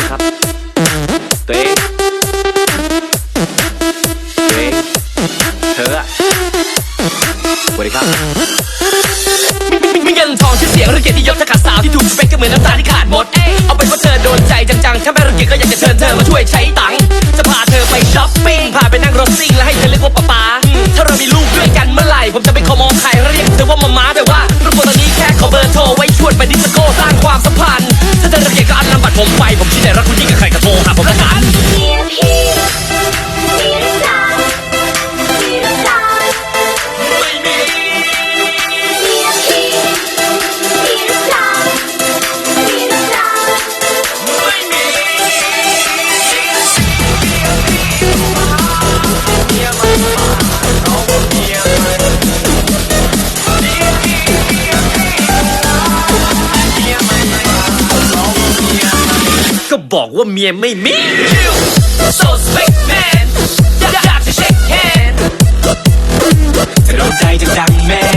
ษครับ ตัวเองตัวเองเธอสวัสดีครับมีเงินทองชื่อเสียงรือเกียรติยศถ้าขาดสาวที่ถูกสเปคก็เหมือนน้ำตาที่ขาดหมด เอาเป็นว่าเธอโดนใจจังๆ ถ้าไม่รังเกียจก็อยากจะเชิญเธอมาช่วยใช้ตา ไว้ชวนไปดิสโก้สร้างความสัมพันธ์ถ้าเธอรังเกียจก็อันนำบัตรผมไป ผมชี้ไหนรักคุณยิ่งกับใครก็โทรหาผมละกัน ก็บอกว่าเมียไม่มี So sick man อยากอยากจะเช็คแฮนด์จะโดนใจจังจังแม่มี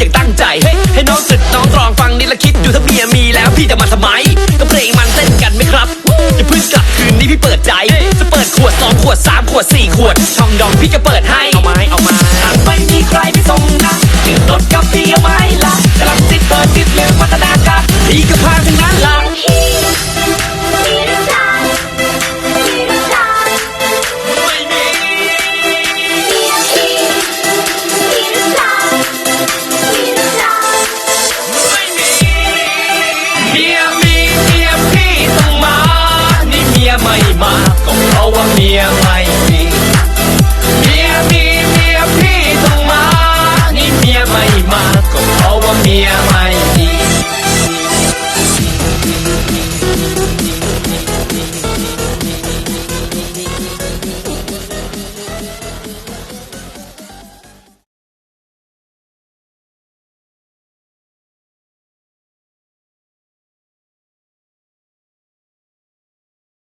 ออยากตั้งใจ ให้ให้น้องสึกน้องตรองฟังนี่และคิดอยู่ถ้าเมียมีแล้วพี่จะมาทำไมก็เพลงมันเต้นกันไหมครับจะพึ่งกลับคืนนี้พี่เปิดใจ จะเปิดขวดสองขวดสามขวดสี่ขวดช่องดองพี่จะเปิดให้เอาไม้เอามาหากไม่มีใครไปส่งนะจึงรถกับพี่เอาไว้ละกำลังติดเปิดติดเรื่องพัฒนาการพี่ก็พา